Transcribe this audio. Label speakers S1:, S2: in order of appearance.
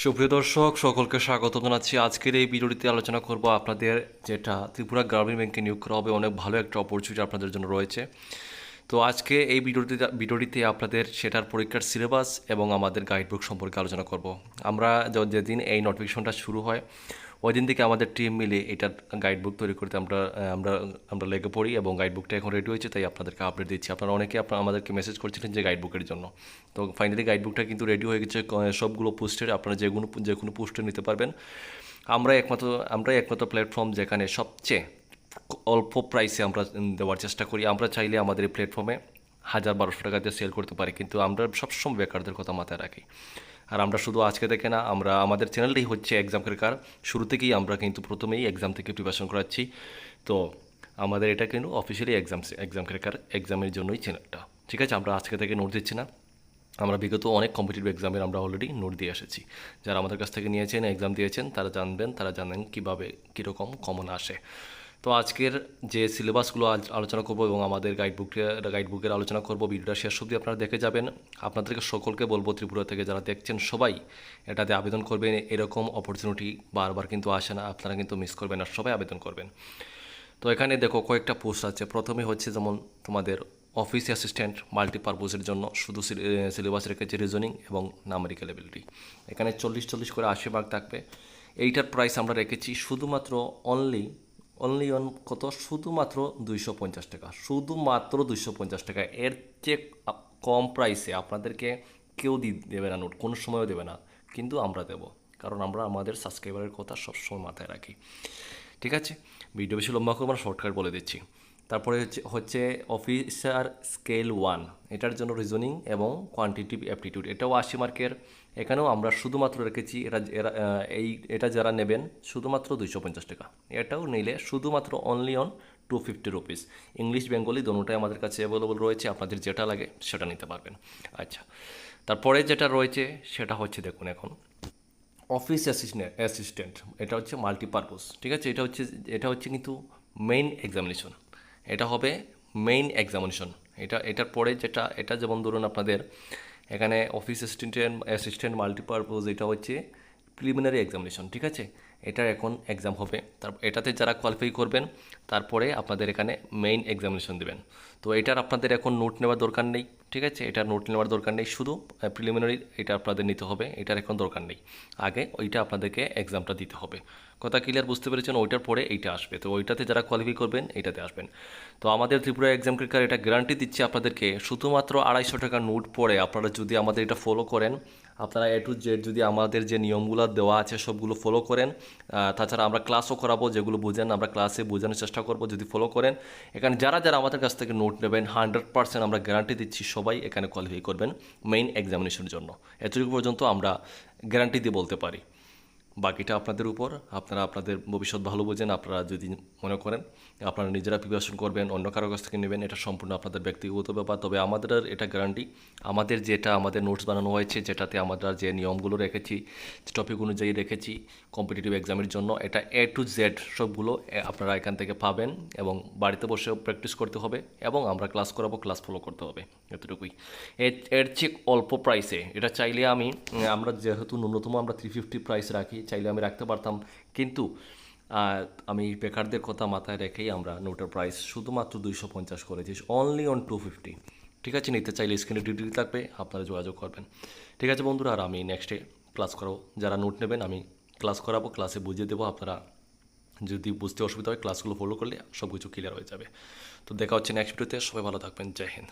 S1: সুপ্রিয় দর্শক, সকলকে স্বাগত জানাচ্ছি। আজকের এই ভিডিওটিতে আলোচনা করব আপনাদের যেটা ত্রিপুরা গ্রামীণ ব্যাংকে নিয়োগ করা হবে। অনেক ভালো একটা অপরচুনিটি আপনাদের জন্য রয়েছে। তো আজকে এই ভিডিওটি ভিডিওটিতে আপনাদের সেটার পরীক্ষার সিলেবাস এবং আমাদের গাইডবুক সম্পর্কে আলোচনা করব। আমরা যেদিন এই নোটিফিকেশনটা শুরু হয় ওই দিন থেকে আমাদের টিম মিলে এটার গাইডবুক তৈরি করতে আমরা আমরা আমরা লেগে পড়ি এবং গাইডবুকটা এখন রেডি হয়েছে, তাই আপনাদেরকে আপডেট দিচ্ছি। আপনারা অনেকে আপনারা আমাদেরকে মেসেজ করছিলেন যে গাইডবুকের জন্য। তো ফাইনালি গাইডবুকটা কিন্তু রেডি হয়ে গেছে সবগুলো পোস্টের আপনারা যে কোনো যে কোনো পোস্টে নিতে পারবেন। আমরা একমাত্র আমরাই একমাত্র প্ল্যাটফর্ম যেখানে সবচেয়ে অল্প প্রাইসে আমরা দেওয়ার চেষ্টা করি। আমরা চাইলে আমাদের এই প্ল্যাটফর্মে হাজার বারোশো টাকা দিয়ে সেল করতে পারি, কিন্তু আমরা সবসময় বেকারদের কথা মাথায় রাখি। আর আমরা শুধু আজকে দেখে না, আমরা আমাদের চ্যানেলটাই হচ্ছে এক্সাম ক্রেকার শুরু থেকেই আমরা কিন্তু প্রথমেই এক্সাম থেকে প্রিপারেশন করাচ্ছি। তো আমাদের এটা কিন্তু অফিসিয়ালি এক্সাম এক্সাম ক্রেকার এক্সামের জন্যই চ্যানেলটা। ঠিক আছে, আমরা আজকে থেকে নোট দিচ্ছি না। আমরা বিগত অনেক কম্পিটিটিভ এক্সামের আমরা অলরেডি নোট দিয়ে এসেছি। যারা আমাদের কাছ থেকে নিয়েছেন এক্সাম দিয়েছেন, তারা জানবেন, তারা জানেন কীভাবে, কীরকম কমন আসে। তো আজকের যে সিলেবাসগুলো আলোচনা করব এবং আমাদের গাইডবুকের গাইডবুকের আলোচনা করব, ভিডিওটা শেষ অবধি আপনারা দেখে যাবেন। আপনাদেরকে সকলকে বলব, ত্রিপুরা থেকে যারা দেখছেন সবাই এটাতে আবেদন করবেন। এরকম অপরচুনিটি বারবার কিন্তু আসে না, আপনারা কিন্তু মিস করবেন আর সবাই আবেদন করবেন। তো এখানে দেখো কয়েকটা পোস্ট আছে। প্রথমে হচ্ছে যেমন তোমাদের অফিস অ্যাসিস্ট্যান্ট মাল্টিপারপোজের জন্য শুধু সিলেবাস রেখেছে রিজনিং এবং নামেরিক্যাল এবিলিটি এখানে চল্লিশ চল্লিশ করে আশি মার্ক থাকবে। এইটার প্রাইস আমরা রেখেছি শুধুমাত্র অনলি অনলি অন কত? শুধুমাত্র দুইশো পঞ্চাশ টাকা। শুধুমাত্র দুইশো পঞ্চাশ টাকা। এর চেয়ে কম প্রাইসে আপনাদেরকে কেউ দি দেবে না, নোট কোনো সময়ও দেবে না। কিন্তু আমরা দেব। কারণ আমরা আমাদের সাবস্ক্রাইবারের কথা সবসময় মাথায় রাখি। ঠিক আছে? ভিডিও বেশি লম্বা করব আমরা শর্টকাট বলে দিচ্ছি। তারপরে হচ্ছে হচ্ছে অফিসার স্কেল ওয়ান এটার জন্য রিজনিং এবং কোয়ান্টিটিভ অ্যাপটিটিউড এটাও আশি মার্কের। এখানেও আমরা শুধুমাত্র রেখেছি, এরা এরা এই, এটা যারা নেবেন, শুধুমাত্র দুইশো পঞ্চাশ টাকা। এটাও নিলে শুধুমাত্র only on two fifty rupees English Bengali দোনোটাই আমাদের কাছে অ্যাভেলেবল রয়েছে, আপনাদের যেটা লাগে সেটা নিতে পারবেন। আচ্ছা তারপরে যেটা রয়েছে সেটা হচ্ছে, দেখুন এখন অফিস অ্যাসিস্ট্যান্ট অ্যাসিস্ট্যান্ট এটা হচ্ছে মাল্টিপারপোজ ঠিক আছে? এটা হচ্ছে এটা হচ্ছে কিন্তু মেইন এক্সামিনেশন এটা হবে মেইন এক্সামিনেশন এটা, এটার পরে যেটা, এটা যেমন ধরুন আপনাদের, এখানে অফিস অ্যাসিস্ট্যান্ট অ্যাসিস্ট্যান্ট মাল্টিপারপোজ এটা হচ্ছে প্রিলিমিনারি এক্সামিনেশন ঠিক আছে? এটার এখন এক্সাম হবে। তার এটাতে যারা কোয়ালিফাই করবেন, তারপরে আপনাদের এখানে মেইন এক্সামিনেশন দেবেন। তো এটার আপনাদের এখন নোট নেওয়ার দরকার নেই, ঠিক আছে? এটার নোট নেওয়ার দরকার নেই, শুধু প্রিলিমিনারি এটা আপনাদের নিতে হবে, এটার এখন দরকার নেই। আগে ওইটা আপনাদেরকে এক্সামটা দিতে হবে। কথা ক্লিয়ার বুঝতে পেরেছেন? ওইটার পরে এইটা আসবে। তো ওইটাতে যারা কোয়ালিফাই করবেন এইটাতে আসবেন। তো আমাদের ত্রিপুরা এক্সাম ক্রিকার এটা গ্যারান্টি দিচ্ছে আপনাদেরকে, শুধুমাত্র আড়াইশো টাকা নোট পড়ে আপনারা যদি আমাদের এটা ফলো করেন আপনারা এ টু জেড যদি আমাদের যে নিয়মগুলো দেওয়া আছে, সবগুলো ফলো করেন তাছাড়া আমরা ক্লাসও করাবো, যেগুলো বুঝেন, আমরা ক্লাসে বোঝানোর চেষ্টা করব, যদি ফলো করেন। এখানে যারা যারা আমাদের কাছ থেকে নোট নেবেন হান্ড্রেড পার্সেন্ট আমরা গ্যারান্টি দিচ্ছি সবাই এখানে কোয়ালিফাই করবেন মেইন এক্সামিনেশনের জন্য। এতটুকু পর্যন্ত আমরা গ্যারান্টি দিয়ে বলতে পারি। বাকিটা আপনাদের উপর। আপনারা আপনাদের ভবিষ্যৎ ভালো বোঝেন, আপনারা যদি মনে করেন আপনারা নিজেরা প্রিপারেশন করবেন, অন্য কারও কাছ থেকে নেবেন, এটা সম্পূর্ণ আপনাদের ব্যক্তিগত ব্যাপার। তবে আমাদের এটা গ্যারান্টি আমাদের যেটা, আমাদের নোটস বানানো হয়েছে, যেটাতে আমরা যে নিয়মগুলো রেখেছি টপিক অনুযায়ী রেখেছি কম্পিটিটিভ এক্সামের জন্য, এটা এ টু জেড সবগুলো আপনারা এখান থেকে পাবেন এবং বাড়িতে বসেও প্র্যাকটিস করতে হবে এবং আমরা ক্লাস করাবো ক্লাস ফলো করতে হবে, এতটুকুই। এর এর চেয়ে অল্প প্রাইসে এটা চাইলে আমি আমরা যেহেতু ন্যূনতম আমরা থ্রি ফিফটি প্রাইস রাখি চাইলে আমি রাখতে পারতাম। কিন্তু আমি বেকারদের কথা মাথায় রেখেই আমরা নোটের প্রাইস শুধুমাত্র দুইশো পঞ্চাশ করেছি। অনলি অন টু ফিফটি ঠিক আছে? নিতে চাইলে স্ক্রিনে ডিটেল থাকবে, আপনারা যোগাযোগ করবেন। ঠিক আছে বন্ধুরা, আর আমি নেক্সটে ক্লাস করাবো। যারা নোট নেবেন, আমি ক্লাস করাবো ক্লাসে বুঝিয়ে দেবো। আপনারা যদি বুঝতে অসুবিধা হয় ক্লাসগুলো ফলো করলে সব কিছু ক্লিয়ার হয়ে যাবে। তো দেখা হচ্ছে নেক্সট ভিডিওতে সবাই ভালো থাকবেন। জয় হিন্দ।